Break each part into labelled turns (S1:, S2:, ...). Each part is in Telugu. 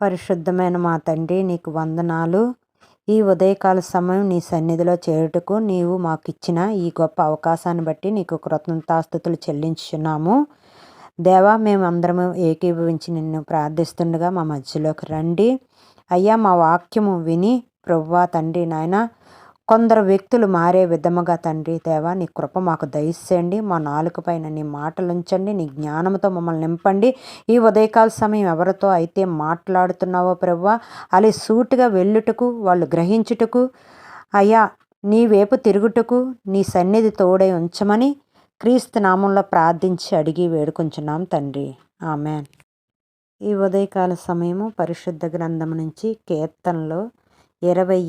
S1: పరిశుద్ధమైన మా తండ్రి నీకు వందనాలు. ఈ ఉదయకాల సమయం నీ సన్నిధిలో చేరుటకు నీవు మాకు ఇచ్చిన ఈ గొప్ప అవకాశాన్ని బట్టి నీకు కృతజ్ఞతాస్థుతులు చెల్లించున్నాము దేవా మేము అందరము ఏకీభవించి నిన్ను ప్రార్థిస్తుండగా మా మధ్యలోకి రండి. అయ్యా మా వాక్యము విని ప్రభువా తండ్రి నాయన కొందరు వ్యక్తులు మారే విధముగా తండ్రి దేవా నీ కృప మాకు దయచేయండి. మా నాలుక పైన నీ మాటలు ఉంచండి. నీ జ్ఞానంతో మమ్మల్ని నింపండి. ఈ ఉదయకాల సమయం ఎవరితో అయితే మాట్లాడుతున్నావో ప్రవ్వా అలా సూటుగా వెళ్ళుటకు వాళ్ళు గ్రహించుటకు అయ్యా నీ వైపు తిరుగుటకు నీ సన్నిధి తోడై ఉంచమని క్రీస్తు నామంలో ప్రార్థించి అడిగి వేడుకుంటున్నాం తండ్రి. ఆమెన్. ఈ ఉదయకాల సమయము పరిశుద్ధ గ్రంథం నుంచి కీర్తనలో ఇరవై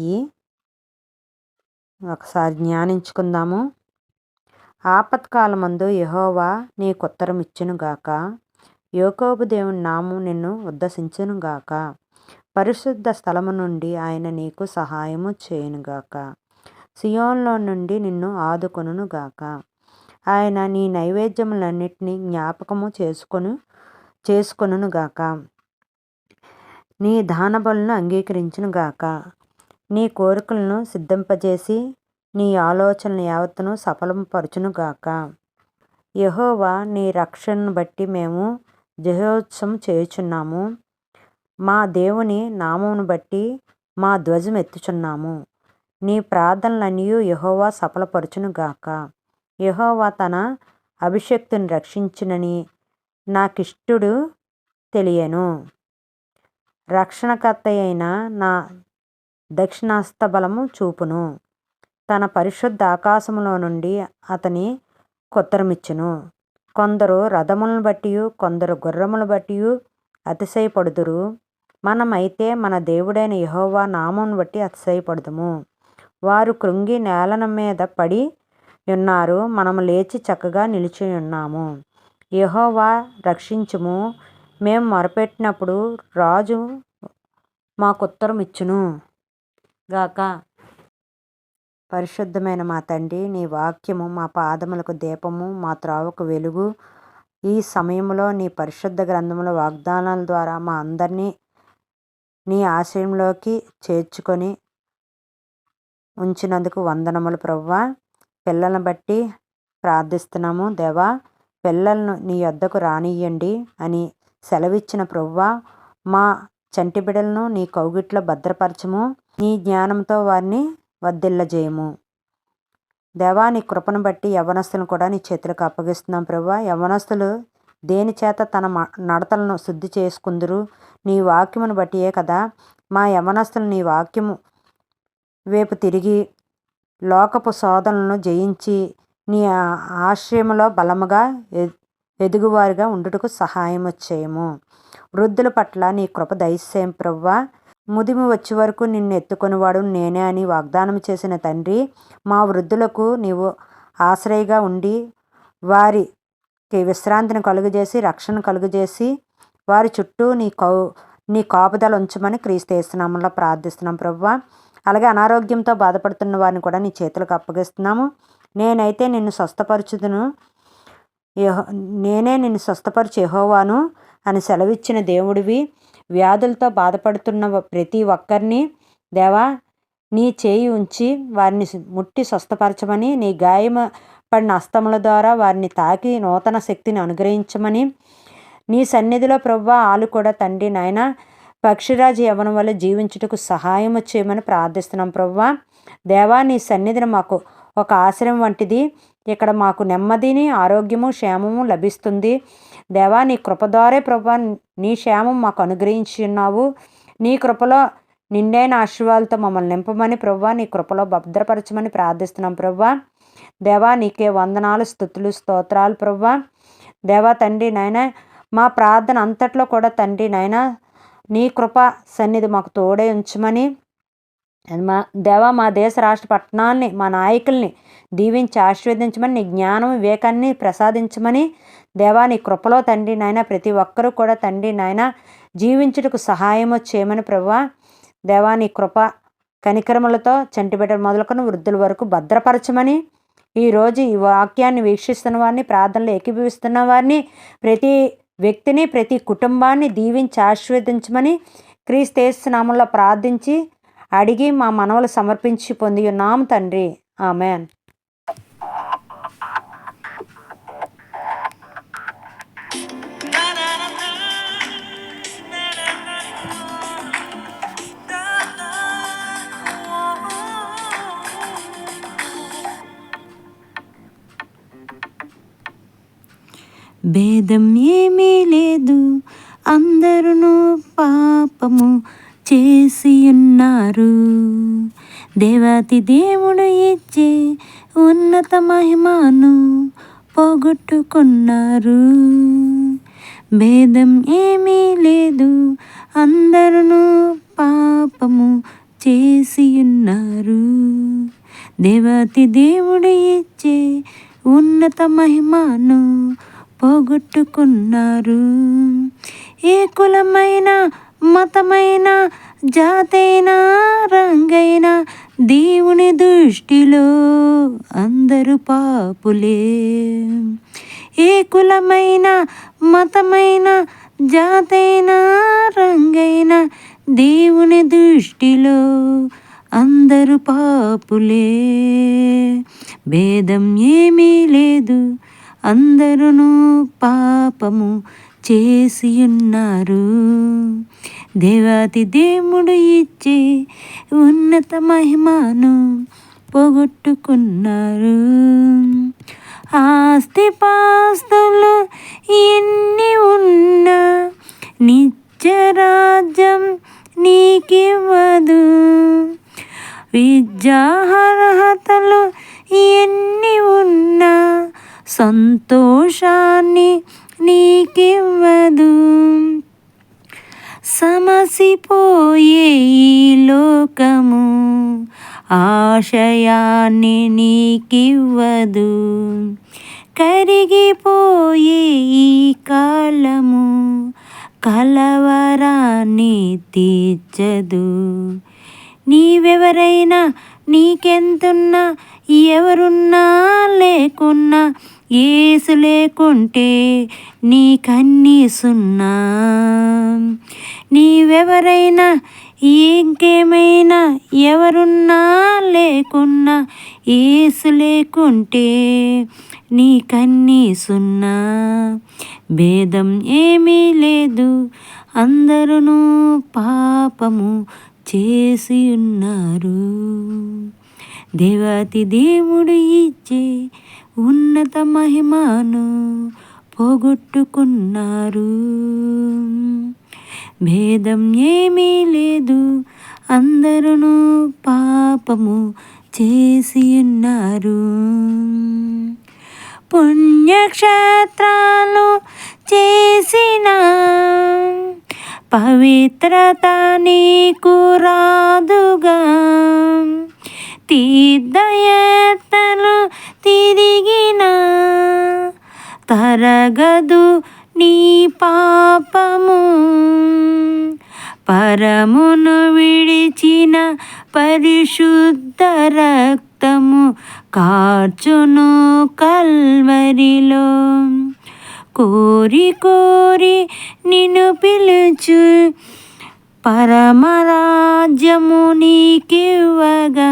S1: ఒకసారి జ్ఞానించుకుందాము. ఆపత్కాలమందు యహోవా నీకుత్తరం ఇచ్చునుగాక యోకోబు దేవుని నాము నిన్ను ఉద్దసించునుగాక పరిశుద్ధ స్థలము నుండి ఆయన నీకు సహాయము చేయునుగాక. సియోన్లో నుండి నిన్ను ఆదుకొనుగాక ఆయన నీ నైవేద్యములన్నిటినీ జ్ఞాపకము చేసుకొను చేసుకొనుగాక నీ దానబలను అంగీకరించునుగాక. నీ కోరికలను సిద్ధింపజేసి నీ ఆలోచనలు యావత్తును సఫలపరచునుగాక. యహోవా నీ రక్షణను బట్టి మేము జహోత్సవం చేయుచున్నాము. మా దేవుని నామమును బట్టి మా ధ్వజం ఎత్తుచున్నాము. నీ ప్రార్థనలన్నీ యహోవా సఫలపరచునుగాక. యహోవా తన అభిషక్తుని రక్షించునని నాకిష్టుడు తెలియను. రక్షణకర్త అయిన నా దక్షిణాస్తబలము చూపును. తన పరిశుద్ధ ఆకాశములో నుండి అతని కొత్తరమిచ్చును. కొందరు రథములను బట్టి కొందరు గుర్రములు బట్టి అతిశయపడుదురు. మనమైతే మన దేవుడైన యహోవా నామం బట్టి అతిశయపడుదుము. వారు కృంగి నేలన మీద పడి ఉన్నారు. మనము లేచి చక్కగా నిలిచి ఉన్నాము. యహోవా రక్షించుము. మేము మొరపెట్టినప్పుడు రాజు మాకు ఉత్తరం ఇచ్చును గాక. పరిశుద్ధమైన మా తండ్రి నీ వాక్యము మా పాదములకు దీపము మా త్రావుకు వెలుగు. ఈ సమయంలో నీ పరిశుద్ధ గ్రంథముల వాగ్దానాల ద్వారా మా అందరినీ నీ ఆశయంలోకి చేర్చుకొని ఉంచినందుకు వందనములు ప్రవ్వా. పిల్లలను బట్టి ప్రార్థిస్తున్నాము దేవా. పిల్లలను నీ యొద్దకు రానియ్యండి అని సెలవిచ్చిన ప్రవ్వా. మా చంటి బిడ్డలను నీ కౌగిట్లో భద్రపరచము. నీ జ్ఞానంతో వారిని వద్దిల్లజేయము దేవా నీ కృపను బట్టి యవనస్తులను కూడా నీ చేతులకు అప్పగిస్తున్నాం ప్రభా. యవనస్తులు దేని చేత తన నడతలను శుద్ధి చేసుకుందరు? నీ వాక్యమును బట్టియే కదా. మా యవనస్తులు నీ వాక్యము వైపు తిరిగి లోకపు శోధనలను జయించి నీ ఆశ్రయములో బలముగా ఎదుగువారిగా ఉండుటకు సహాయం చేయము. వృద్ధుల పట్ల నీ కృప దయచేయం ప్రవ్వా ముదిమి వచ్చే వరకు నిన్ను ఎత్తుకొనివాడు నేనే అని వాగ్దానం చేసిన తండ్రి మా వృద్ధులకు నీవు ఆశ్రయగా ఉండి వారికి విశ్రాంతిని కలుగజేసి రక్షణ కలుగజేసి వారి చుట్టూ నీ కౌ నీ కాపుదల ఉంచమని క్రీస్తేస్తున్నాములో ప్రార్థిస్తున్నాం ప్రభు అలాగే అనారోగ్యంతో బాధపడుతున్న వారిని కూడా నీ చేతులకు అప్పగిస్తున్నాము. నేనైతే నిన్ను స్వస్థపరచుదును నేనే నిన్ను స్వస్థపరిచి యహోవాను. అని సెలవిచ్చిన దేవుడివి వ్యాధులతో బాధపడుతున్న ప్రతి ఒక్కరిని దేవా నీ చేయి ఉంచి వారిని ముట్టి స్వస్థపరచమని నీ గాయమ పడిన అస్తముల ద్వారా వారిని తాకి నూతన శక్తిని అనుగ్రహించమని నీ సన్నిధిలో ప్రవ్వ ఆలు కూడా తండ్రి నాయన పక్షిరాజు యవనం వల్ల జీవించుటకు సహాయం చేయమని ప్రార్థిస్తున్నాం ప్రవ్వ. దేవా నీ సన్నిధిని మాకు ఒక ఆశ్రయం వంటిది. ఇక్కడ మాకు నెమ్మదిని ఆరోగ్యము క్షేమము లభిస్తుంది. దేవా నీ కృపద్వారే ప్రభా నీ క్షేమం మాకు అనుగ్రహించి ఉన్నావు. నీ కృపలో నిండైన ఆశీర్వాదాలతో మమ్మల్ని నింపమని ప్రభా నీ కృపలో భద్రపరచమని ప్రార్థిస్తున్నాం ప్రభా. దేవా నీకే వందనాలు స్థుతులు స్తోత్రాలు ప్రభా. దేవా తండ్రి నాయన మా ప్రార్థన అంతట్లో కూడా తండ్రి నాయన నీ కృప సన్నిధి మాకు తోడే ఉంచమని మా దేవా మా దేశ రాష్ట్ర పట్టణాల్ని మా నాయకుల్ని దీవించి ఆశీర్వదించమని నీ జ్ఞానం వివేకాన్ని ప్రసాదించమని దేవా నీ కృపలో తండ్రి నాయన ప్రతి ఒక్కరూ కూడా తండ్రి నాయన జీవించుటకు సహాయము చేయమని ప్రభా దేవా నీ కృప కనికరములతో చంటిబిడ్డలు మొదలుకొని వృద్ధుల వరకు భద్రపరచమని ఈరోజు ఈ వాక్యాన్ని వీక్షిస్తున్న వారిని ప్రార్థనలు ఏకీభవిస్తున్న వారిని ప్రతి వ్యక్తిని ప్రతి కుటుంబాన్ని దీవించి ఆశీర్వదించమని క్రీస్తేసు నామంలో ప్రార్థించి అడిగి మా మనవలు సమర్పించి పొంది ఉన్నాం తండ్రి. ఆమెన్.
S2: భేదం ఏమీ లేదు. అందరూ పాపము చేసి ఉన్నారు దేవాతి దేవుడు ఇచ్చే ఉన్నత మహిమను పోగొట్టుకున్నారు. భేదం ఏమీ లేదు. అందరూ పాపము చేసి ఉన్నారు దేవాతి దేవుడు ఇచ్చే ఉన్నత మహిమను పోగొట్టుకున్నారు. ఏ కులమైన మతమైన జాతైన రంగైన దేవుని దృష్టిలో అందరూ పాపులే. ఏ కులమైన మతమైన జాతైన రంగైన దేవుని దృష్టిలో అందరూ పాపులే. భేదం ఏమీ లేదు. అందరూ పాపము చేసి ఉన్నారు దేవాతి దేవుడు ఇచ్చే ఉన్నత మహిమను పోగొట్టుకున్నారు. ఆస్తి పాస్తులు ఎన్ని ఉన్నా నిత్యరాజ్యం నీకివ్వదు. విద్యార్హతలు ఎన్ని సంతోషాన్ని నీకివ్వదు. సమసిపోయే ఈ లోకము ఆశయాన్ని నీకివ్వదు. కరిగిపోయే ఈ కాలము కలవరాన్ని తీర్చదు. నీవెవరైనా నీకెంతున్నా ఎవరున్నా లేకున్నా? ఏసు లేకుంటే నీ కన్నీ సున్నా నీవెవరైనా? ఇంకేమైనా? ఎవరున్నా లేకున్నా? ఏసు లేకుంటే నీ కన్నీ సున్నా భేదం ఏమీ లేదు. అందరూ పాపము చేసి ఉన్నారు దేవాతి దేవుడు ఇచ్చే ఉన్నత మహిమను పోగొట్టుకున్నారు. భేదం ఏమీ లేదు అందరూ పాపము చేసి ఉన్నారు పుణ్యక్షేత్రాలు చేసిన పవిత్రత నీకు రాదుగా. తీర్థయాత్రలు తిరిగిన తరగదు నీ పాపము. పరమును విడిచిన పరిశుద్ధ రక్తము కార్చును కల్వరిలో. కోరి కోరి నిన్ను పిలుచు. పరమరాజ్యము నీకివ్వగా.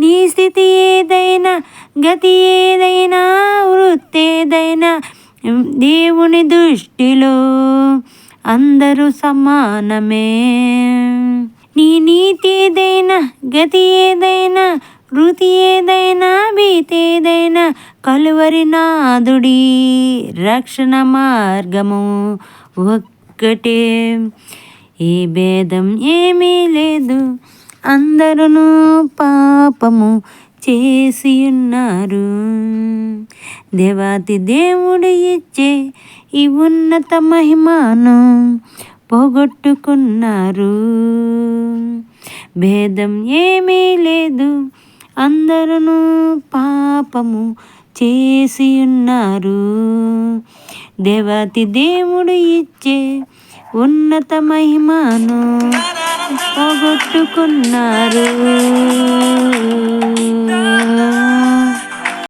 S2: నీ స్థితి ఏదైనా గతి ఏదైనా వృత్తి ఏదైనా దేవుని దృష్టిలో అందరూ సమానమే. నీ నీతి ఏదైనా గతి ఏదైనా వృతి ఏదైనా భీతి ఏదైనా కలువరి నాదుడి రక్షణ మార్గము ఒక్కటే. ఏ భేదం ఏమీ లేదు అందరూ పాపము చేసి ఉన్నారు దేవాతి దేవుడు ఇచ్చే ఈ ఉన్నత మహిమను పోగొట్టుకున్నారు. భేదం ఏమీ లేదు అందరూ పాపము చేసి ఉన్నారు దేవతి దేవుడు ఇచ్చే ఉన్నత మహిమను పోగొట్టుకున్నారు.